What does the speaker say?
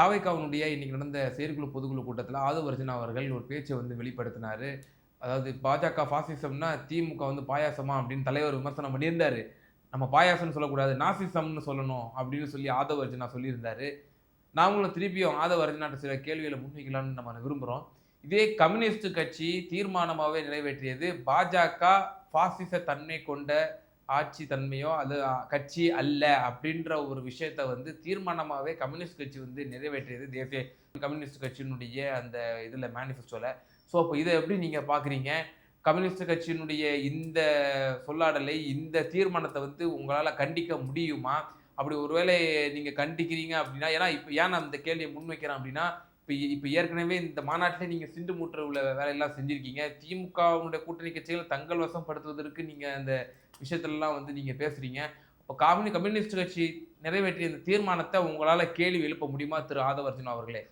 தாவைக்காவனுடைய இன்னைக்கு நடந்த செயற்குழு பொதுக்குழு கூட்டத்தில் ஆதவர்ஜன் அவர்கள் ஒரு பேச்சை வந்து வெளிப்படுத்தினார். அதாவது பாஜக ஃபாசிசம்னா திமுக வந்து பாயாசமா அப்படின்னு தலைவர் விமர்சனம் பண்ணியிருந்தாரு. நம்ம பாயாசம்னு சொல்லக்கூடாது நாசிசம்னு சொல்லணும் அப்படின்னு சொல்லி ஆதவர்ஜனா சொல்லியிருந்தார். நாமளும் திருப்பியும் ஆதவர்ஜனாட்ட சில கேள்விகளை முன்வைக்கலாம்னு நம்ம விரும்புகிறோம் இதே கம்யூனிஸ்ட் கட்சி தீர்மானமாகவே நிறைவேற்றியது பாஜக பாசிச தன்மை கொண்ட ஆட்சி தன்மையோ அது கட்சி அல்ல அப்படின்ற ஒரு விஷயத்தை வந்து தீர்மானமாகவே கம்யூனிஸ்ட் கட்சி வந்து நிறைவேற்றியது. தேசிய கம்யூனிஸ்ட் கட்சியினுடைய அந்த இதில் மேனிஃபெஸ்டோவில் ஸோ அப்போ இதை எப்படி நீங்கள் பார்க்குறீங்க? கம்யூனிஸ்ட் கட்சியினுடைய இந்த சொல்லாடலை இந்த தீர்மானத்தை வந்து உங்களால் கண்டிக்க முடியுமா? அப்படி ஒருவேளை நீங்கள் கண்டிக்கிறீங்க அப்படின்னா ஏன்னா இப்போ ஏன் நான் இந்த கேள்வியை முன்வைக்கிறேன் அப்படின்னா இப்போ இப்போ ஏற்கனவே இந்த மாநாட்டில் நீங்கள் சிண்டு மூற்ற உள்ள வேலையெல்லாம் செஞ்சுருக்கீங்க. திமுகவுடைய கூட்டணி கட்சிகள் தங்கள் வசப்படுத்துவதற்கு நீங்கள் அந்த விஷயத்துலலாம் வந்து நீங்கள் பேசுகிறீங்க இப்போ கம்யூனி கம்யூனிஸ்ட் கட்சி நிறைவேற்றிய இந்த தீர்மானத்தை உங்களால் கேள்வி எழுப்ப முடியுமா திரு. ஆதவர்ஜன் அவர்களே?